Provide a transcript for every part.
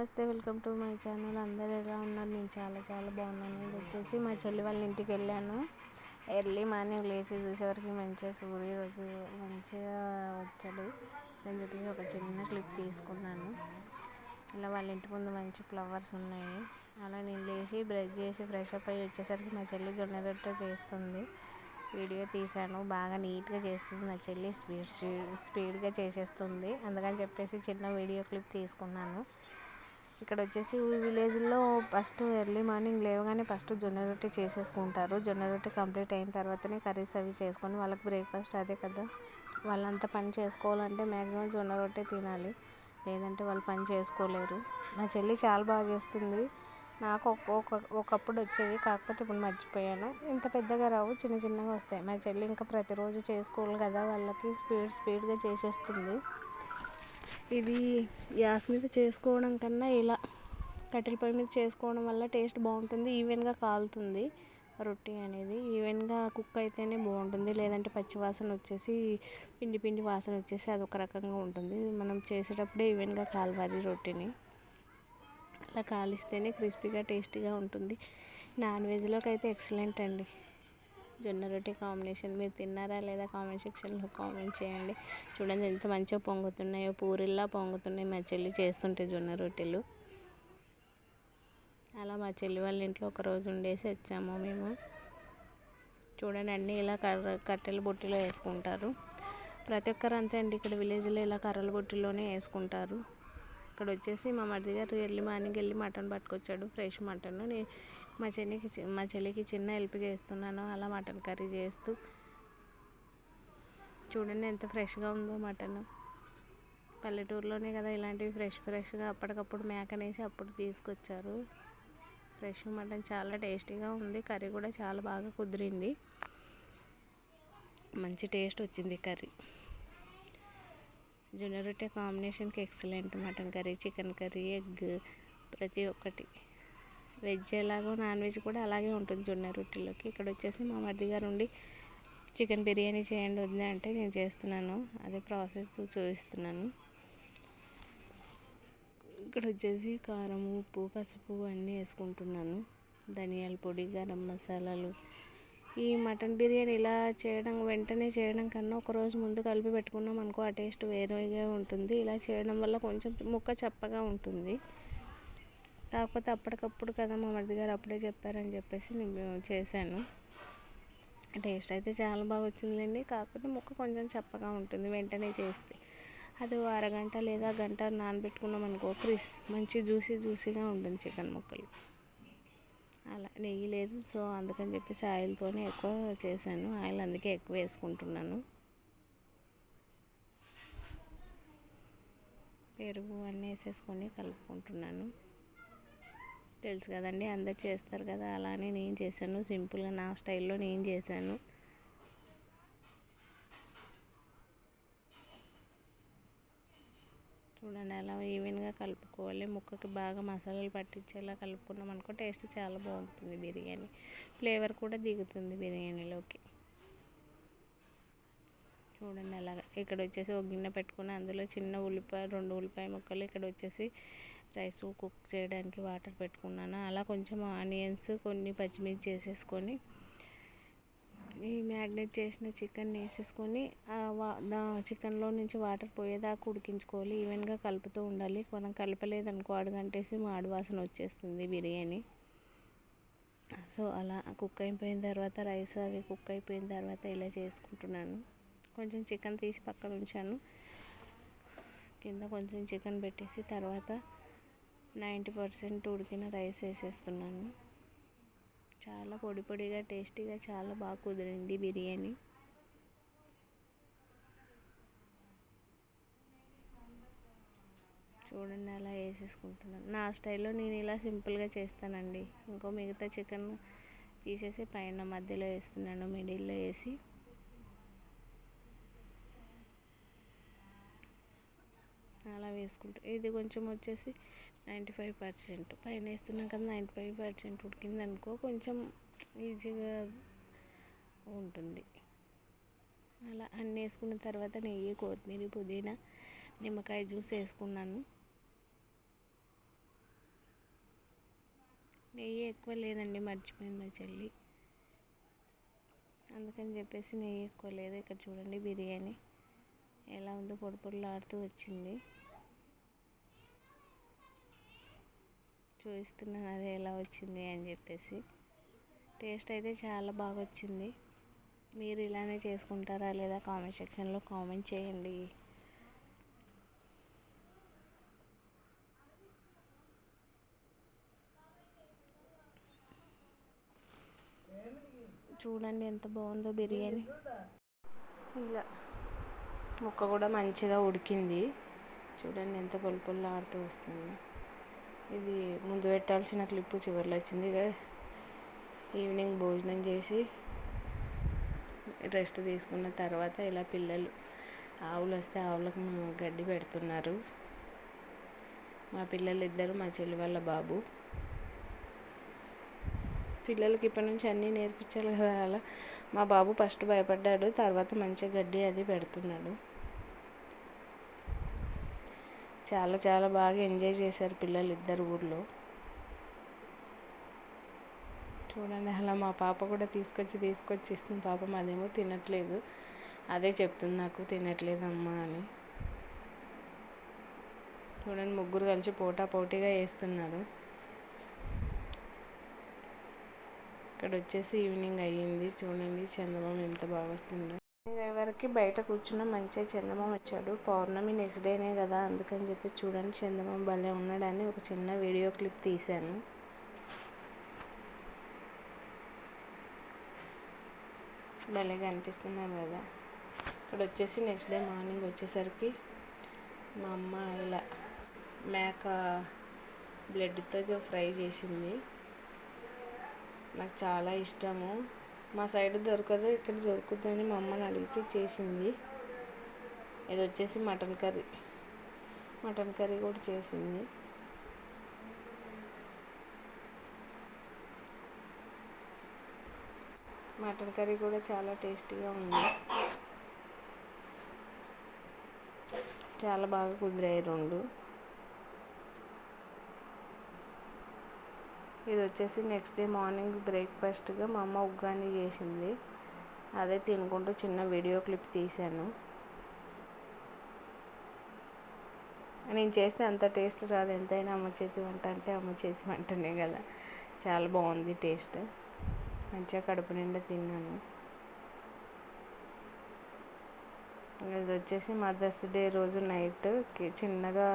నమస్తే welcome to my channel. అందరు ఎలా ఉన్నారు? నేను చాలా చాలా బాగున్నాను. ఇది వచ్చేసి మా చెల్లి వాళ్ళ ఇంటికి వెళ్ళాను. ఎర్లీ మార్నింగ్ లేచి చూసేవరకు మంచిగా సూర్యుడు మంచిగా వచ్చాడు. అని చెప్పేసి ఒక చిన్న క్లిప్ తీసుకున్నాను. ఇలా వాళ్ళ ఇంటి ముందు మంచి ఫ్లవర్స్ ఉన్నాయి. అలా నేను లేచి బ్రష్ చేసి ఫ్రెష్ అప్ అయ్యి వచ్చేసరికి మా చెల్లి జొన్న రొట్టె చేస్తుంది. వీడియో తీశాను. బాగా నీట్గా చేస్తుంది. మా చెల్లి స్పీడ్ స్పీడ్గా చేసేస్తుంది. అందుకని చెప్పేసి చిన్న వీడియో క్లిప్ తీసుకున్నాను. ఇక్కడ వచ్చేసి విలేజ్లో ఫస్ట్ ఎర్లీ మార్నింగ్ లేవగానే ఫస్ట్ జొన్న రొట్టె చేసేసుకుంటారు. జొన్న రొట్టె కంప్లీట్ అయిన తర్వాతనే కర్రీస్ అవి చేసుకొని వాళ్ళకి బ్రేక్ఫాస్ట్ అదే కదా. వాళ్ళంతా పని చేసుకోవాలంటే మ్యాక్సిమం జొన్న రొట్టె తినాలి. లేదంటే వాళ్ళు పని చేసుకోలేరు. మా చెల్లి చాలా బాగా చేస్తుంది. నాకు ఒక ఒకప్పుడు వచ్చేవి కాకపోతే ఇప్పుడు మర్చిపోయాను. ఇంత పెద్దగా రావు చిన్న చిన్నగా వస్తాయి. మా చెల్లి ఇంకా ప్రతిరోజు చేసుకోవాలి కదా. వాళ్ళకి స్పీడ్ స్పీడ్గా చేసేస్తుంది. ఇది గ్యాస్ మీద చేసుకోవడం కన్నా ఇలా కట్టెల పొయ్యి మీద చేసుకోవడం వల్ల టేస్ట్ బాగుంటుంది. ఈవెన్గా కాలుతుంది రొట్టె అనేది. ఈవెన్గా కుక్ అయితేనే బాగుంటుంది. లేదంటే పచ్చి వాసన వచ్చేసి పిండి పిండి వాసన వచ్చేసి అదొక రకంగా ఉంటుంది. మనం చేసేటప్పుడే ఈవెన్గా కాలవాలి రొట్టెని. అలా కాలిస్తేనే క్రిస్పీగా టేస్టీగా ఉంటుంది. నాన్ వెజ్లోకి అయితే ఎక్సలెంట్ అండి. జొన్న రొట్టె కాంబినేషన్. మీరు తిన్నారా లేదా కామెంట్ సెక్షన్లో కామెంట్ చేయండి. చూడండి ఎంత మంచిగా పొంగుతున్నాయో. పూరిల్లా పొంగుతున్నాయి. మా చెల్లి చేస్తుంటే జొన్న రొట్టెలు. అలా మా చెల్లి వాళ్ళ ఇంట్లో ఒక రోజు ఉండేసి వచ్చాము మేము. చూడండి అన్నీ ఇలా కర్ర కట్టెల బొట్టిలో వేసుకుంటారు. ప్రతి ఒక్కరు అంతే అండి. ఇక్కడ విలేజ్లో ఇలా కర్రల బొట్టిలోనే వేసుకుంటారు. ఇక్కడ వచ్చేసి మా మరిది గారు ఎర్లీ మార్నింగ్ వెళ్ళి మటన్ పట్టుకొచ్చాడు. Fresh mutton. మా చెల్లికి మా చెల్లికి చిన్న హెల్ప్ చేస్తున్నాను. అలా మటన్ కర్రీ చేస్తూ. చూడండి ఎంత ఫ్రెష్గా ఉందో మటన్. పల్లెటూరులోనే కదా ఇలాంటివి ఫ్రెష్ ఫ్రెష్గా అప్పటికప్పుడు మేకనేసి అప్పుడు తీసుకొచ్చారు. ఫ్రెష్ మటన్ చాలా టేస్టీగా ఉంది. కర్రీ కూడా చాలా బాగా కుదిరింది. మంచి టేస్ట్ వచ్చింది కర్రీ. జొన్న రొట్టె కాంబినేషన్కి excellent mutton curry chicken curry egg ప్రతి ఒక్కటి. వెజ్ ఎలాగో నాన్ వెజ్ కూడా అలాగే ఉంటుంది జొన్న రొట్టెలోకి. ఇక్కడ వచ్చేసి మా మరిది గారు ఉండి చికెన్ బిర్యానీ చేయండి వద్దా అంటే నేను చేస్తున్నాను. అదే ప్రాసెస్ చూపిస్తున్నాను. ఇక్కడ వచ్చేసి కారం ఉప్పు పసుపు అన్నీ వేసుకుంటున్నాను. ధనియాల పొడి గరం మసాలాలు. ఈ మటన్ బిర్యానీ ఇలా చేయడం వెంటనే చేయడం కన్నా ఒకరోజు ముందు కలిపి పెట్టుకున్నాం అనుకో ఆ టేస్ట్ వేరేగా ఉంటుంది. ఇలా చేయడం వల్ల కొంచెం ముక్క చప్పగా ఉంటుంది. కాకపోతే అప్పటికప్పుడు కదా మా మరిది గారు అప్పుడే చెప్పారని చెప్పేసి నేను చేశాను. టేస్ట్ అయితే చాలా బాగా వచ్చిందండి. కాకపోతే ముక్క కొంచెం చప్పగా ఉంటుంది వెంటనే చేస్తే. అది అరగంట లేదా గంట నానబెట్టుకున్నాం అనుకో క్రిస్ మంచి జ్యూసీ జ్యూసీగా ఉంటుంది చికెన్ ముక్కలు. అలా నెయ్యి లేదు సో అందుకని చెప్పేసి ఆయిల్తోనే ఎక్కువ చేశాను. ఆయిల్ అందుకే ఎక్కువ వేసుకుంటున్నాను. పెరుగు అన్నీ వేసేసుకొని కలుపుకుంటున్నాను. తెలుసు కదండి అందరు చేస్తారు కదా అలానే నేను చేశాను సింపుల్గా నా స్టైల్లో నేను చేశాను. చూడండి అలా ఈవెన్గా కలుపుకోవాలి. ముక్కకి బాగా మసాలాలు పట్టించేలా కలుపుకున్నాం అనుకో టేస్ట్ చాలా బాగుంటుంది బిర్యానీ. ఫ్లేవర్ కూడా దిగుతుంది బిర్యానీలోకి. చూడండి అలాగా ఇక్కడ వచ్చేసి ఒక గిన్నె పెట్టుకుని అందులో చిన్న ఉల్లిపాయ రెండు ఉల్లిపాయ ముక్కలు ఇక్కడ వచ్చేసి రైస్ కుక్ చేయడానికి వాటర్ పెట్టుకున్నాను. అలా కొంచెం ఆనియన్స్ కొన్ని పచ్చిమిర్చి వేసేసుకొని ఈ మ్యాగ్నేట్ చేసిన చికెన్ వేసేసుకొని చికెన్లో నుంచి వాటర్ పోయేదాకా ఉడికించుకోవాలి. ఈవెన్గా కలుపుతూ ఉండాలి. మనం కలపలేదనుకో అడుగంటేసి మాడి వాసన వచ్చేస్తుంది బిర్యానీ. సో అలా కుక్ అయిపోయిన తర్వాత రైస్ అవి కుక్ అయిపోయిన తర్వాత ఇలా చేసుకుంటున్నాను. కొంచెం చికెన్ తీసి పక్కన ఉంచాను. కింద కొంచెం చికెన్ పెట్టేసి తర్వాత నైంటీ పర్సెంట్ ఉడికిన రైస్ వేసేస్తున్నాను. చాలా పొడి పొడిగా టేస్టీగా చాలా బాగా కుదిరింది బిర్యానీ. చూడండి అలా వేసేసుకుంటున్నాను. నా స్టైల్లో నేను ఇలా సింపుల్గా చేస్తానండి. ఇంకో మిగతా చికెన్ తీసేసి పైన మధ్యలో వేస్తున్నాను మిడిల్లో వేసి అలా వేసుకుంటాం ఇది కొంచెం వచ్చేసి నైంటీ ఫైవ్ పర్సెంట్. పైన వేస్తున్నాం కదా నైంటీ ఫైవ్ పర్సెంట్ ఉడికింది అనుకో కొంచెం ఈజీగా ఉంటుంది. అలా అన్నీ వేసుకున్న తర్వాత నెయ్యి కొత్తిమీర పుదీనా నిమ్మకాయ జ్యూస్ వేసుకున్నాను. నెయ్యి ఎక్కువ లేదండి మర్చిపోయింది మా చెల్లి. అందుకని చెప్పేసి నెయ్యి ఎక్కువ లేదు. ఇక్కడ చూడండి బిర్యానీ ఎలా ఉందో పొడి పొడిలాడుతూ వచ్చింది. చూపిస్తున్నాను అది ఎలా వచ్చింది అని చెప్పేసి. టేస్ట్ అయితే చాలా బాగా వచ్చింది. మీరు ఇలానే చేసుకుంటారా లేదా కామెంట్ సెక్షన్లో కామెంట్ చేయండి. చూడండి ఎంత బాగుందో బిర్యానీ. ఇలా ముక్క కూడా మంచిగా ఉడికింది. చూడండి ఎంత పొలి ఆడుతూ వస్తుంది. ఇది ముందు పెట్టాల్సిన క్లిప్పు చివరిలో వచ్చింది ఈవినింగ్ భోజనం చేసి రెస్ట్ తీసుకున్న తర్వాత ఇలా పిల్లలు ఆవులు వస్తే ఆవులకు గడ్డి పెడుతున్నారు. మా పిల్లలు ఇద్దరు మా చెల్లి వాళ్ళ బాబు. పిల్లలకి ఇప్పటి నుంచి అన్నీ నేర్పించాలి కదా అలా. మా బాబు ఫస్ట్ భయపడ్డాడు తర్వాత మంచిగా గడ్డి అది పెడుతున్నాడు. చాలా చాలా బాగా ఎంజాయ్ చేశారు పిల్లలు ఇద్దరు ఊర్లో. చూడండి అలా మా పాప కూడా తీసుకొచ్చి తీసుకొచ్చి ఇస్తుంది పాపం అదేమో తినట్లేదు. అదే చెప్తుంది నాకు తినట్లేదు అమ్మా అని. చూడండి ముగ్గురు కలిసి పోటా పోటీగా వేస్తున్నారు. ఇక్కడ వచ్చేసి ఈవినింగ్ అయ్యింది. చూడండి చందమామ ఎంత బాగా వస్తుందో. ఎవరికి బయట కూర్చున్న మంచిగా చందమామ వచ్చాడు. పౌర్ణమి నెక్స్ట్ డేనే కదా అందుకని చెప్పి చూడండి చందమామ భలే ఉన్నాడని ఒక చిన్న వీడియో క్లిప్ తీశాను. భలేగా అనిపిస్తున్నాను కదా. ఇక్కడ వచ్చేసి నెక్స్ట్ డే మార్నింగ్ వచ్చేసరికి మా అమ్మ ఇలా మేక బ్లడ్తో ఫ్రై చేసింది. నాకు చాలా ఇష్టము. మా సైడ్ దొరకదు ఇక్కడ దొరుకుతుందని మా అమ్మని అడిగితే చేసింది. ఇది వచ్చేసి మటన్ కర్రీ. మటన్ కర్రీ కూడా చేసింది. మటన్ కర్రీ కూడా చాలా టేస్టీగా ఉంది. చాలా బాగా కుదిరాయి రెండు. ఇది వచ్చేసి నెక్స్ట్ డే మార్నింగ్ బ్రేక్ఫాస్ట్గా మా అమ్మ ఉగ్గాని చేసింది. అదే తినుకుంటూ చిన్న వీడియో క్లిప్ తీశాను. నేను చేస్తే అంత టేస్ట్ రాదు. ఎంతైనా అమ్మ చేతి వంట అంటే అమ్మ చేతి వంటనే కదా. చాలా బాగుంది టేస్ట్ మంచిగా కడుపు నిండా తిన్నాను. ఇది వచ్చేసి మదర్స్ డే రోజు నైట్ చిన్నగా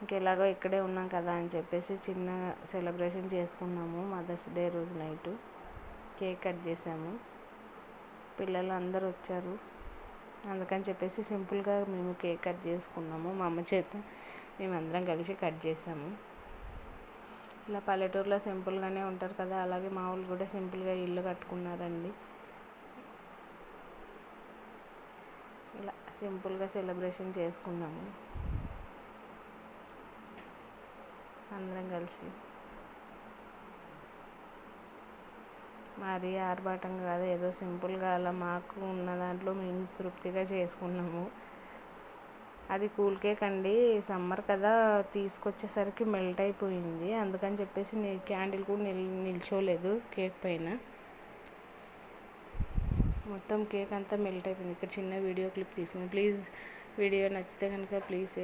ఇంకెలాగో ఇక్కడే ఉన్నాం కదా అని చెప్పేసి చిన్న సెలబ్రేషన్ చేసుకున్నాము మదర్స్ డే రోజు నైటు. కేక్ కట్ చేసాము. పిల్లలు అందరు వచ్చారు. అందుకని చెప్పేసి సింపుల్గా మేము కేక్ కట్ చేసుకున్నాము. మా అమ్మ చేత మేమందరం కలిసి కట్ చేసాము. ఇలా పల్లెటూరులో సింపుల్గానే ఉంటారు కదా అలాగే మా వాళ్ళు కూడా సింపుల్గా ఇల్లు కట్టుకున్నారండి. ఇలా సింపుల్గా సెలబ్రేషన్ చేసుకున్నాము. అందరం కలిసి. మరీ ఆర్భాటం కాదు ఏదో సింపుల్గా అలా మాకు ఉన్న దాంట్లో మేము తృప్తిగా చేసుకున్నాము. అది కూల్ కేక్ అండి. సమ్మర్ కదా తీసుకొచ్చేసరికి మెల్ట్ అయిపోయింది. అందుకని చెప్పేసి క్యాండిల్ కూడా నిల్ నిల్చోలేదు కేక్ పైన. మొత్తం కేక్ అంతా మెల్ట్ అయిపోయింది. ఇక్కడ చిన్న వీడియో క్లిప్ తీసుకుని ప్లీజ్ వీడియో నచ్చితే కనుక ప్లీజ్